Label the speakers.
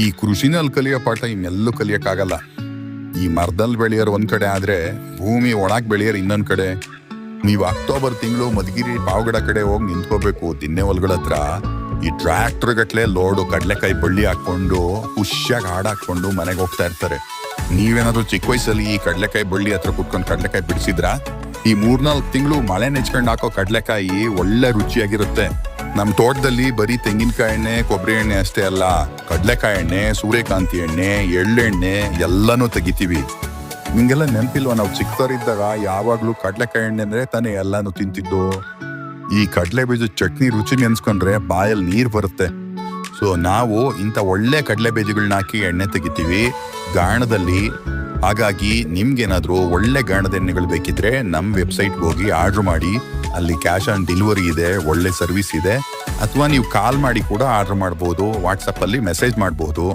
Speaker 1: ಈ ಕೃಷಿನಲ್ಲಿ ಕಲಿಯೋ ಪಾಠ ಇನ್ನೆಲ್ಲೂ ಕಲಿಯಕ್ಕಾಗಲ್ಲ. ಈ ಮರದಲ್ಲಿ ಬೆಳೆಯೋರು ಒಂದು ಕಡೆ ಆದ್ರೆ ಭೂಮಿ ಒಳಗ್ ಬೆಳೆಯೋರು ಇನ್ನೊಂದು ಕಡೆ. ನೀವು ಅಕ್ಟೋಬರ್ ತಿಂಗಳು ಮಧುಗಿರಿ ಪಾವಗಡ ಕಡೆ ಹೋಗಿ ನಿಂತ್ಕೋಬೇಕು ದಿನ್ನೆ ಹೊಲ್ಗಳ ಹತ್ರ. ಈ ಟ್ರ್ಯಾಕ್ಟರ್ ಗಟ್ಲೆ ಲೋಡು ಕಡಲೆಕಾಯಿ ಬಳ್ಳಿ ಹಾಕೊಂಡು ಖುಷಿಯಾಗಿ ಹಾಡ್ ಹಾಕೊಂಡು ಮನೆಗೆ ಹೋಗ್ತಾ ಇರ್ತಾರೆ. ನೀವೇನಾದ್ರೂ ಚಿಕ್ಕ ವಯಸ್ಸಲ್ಲಿ ಈ ಕಡಲೆಕಾಯಿ ಬಳ್ಳಿ ಹತ್ರ ಕುತ್ಕೊಂಡು ಕಡಲೆಕಾಯಿ ಬಿಡಿಸಿದ್ರ? ಈ ಮೂರ್ನಾಲ್ಕು ತಿಂಗಳು ಮಳೆ ನೆಚ್ಕೊಂಡು ಹಾಕೋ ಕಡಲೆಕಾಯಿ ಒಳ್ಳೆ ರುಚಿಯಾಗಿರುತ್ತೆ. ನಮ್ ತೋಟದಲ್ಲಿ ಬರೀ ತೆಂಗಿನಕಾಯಿ ಎಣ್ಣೆ ಕೊಬ್ಬರಿ ಎಣ್ಣೆ ಅಷ್ಟೇ ಅಲ್ಲ. ಕಡಲೆಕಾಯಿ ಎಣ್ಣೆ, ಸೂರ್ಯಕಾಂತಿ ಎಣ್ಣೆ, ಎಳ್ಳೆಣ್ಣೆ ಎಲ್ಲನೂ ತೆಗಿತೀವಿ. ನಿಮಗೆಲ್ಲ ನೆನಪಿಲ್ವ ನಾವು ಚಿಕ್ಕವರಿದ್ದಾಗ ಯಾವಾಗಲೂ ಕಡಲೆಕಾಯಿ ಎಣ್ಣೆ ಅಂದರೆ ತಾನೇ ಎಲ್ಲನೂ ತಿಂತಿದ್ದು? ಈ ಕಡಲೆ ಬೀಜದ ಚಟ್ನಿ ರುಚಿ ನೆನೆಸ್ಕೊಂಡ್ರೆ ಬಾಯಲ್ಲಿ ನೀರು ಬರುತ್ತೆ. ಸೊ ನಾವು ಇಂಥ ಒಳ್ಳೆ ಕಡಲೆ ಬೀಜಗಳನ್ನ ಹಾಕಿ ಎಣ್ಣೆ ತೆಗಿತೀವಿ, ಗಾಣದಲ್ಲಿ. ಹಾಗಾಗಿ ನಿಮ್ಗೇನಾದರೂ ಒಳ್ಳೆ ಗಾಣದ ಎಣ್ಣೆಗಳು ಬೇಕಿದ್ರೆ ನಮ್ಮ ವೆಬ್ಸೈಟ್ಗೆ ಹೋಗಿ ಆರ್ಡ್ರ್ ಮಾಡಿ. ಅಲ್ಲಿ ಕ್ಯಾಶ್ ಆನ್ ಡೆಲಿವರಿ ಇದೆ, ಒಳ್ಳೆ ಸರ್ವಿಸ್ ಇದೆ. ಅಥವಾ ನೀವು ಕಾಲ್ ಮಾಡಿ ಕೂಡ ಆರ್ಡರ್ ಮಾಡ್ಬೋದು ವಾಟ್ಸಪ್ಪಲ್ಲಿ ಮೆಸೇಜ್ ಮಾಡ್ಬೋದು.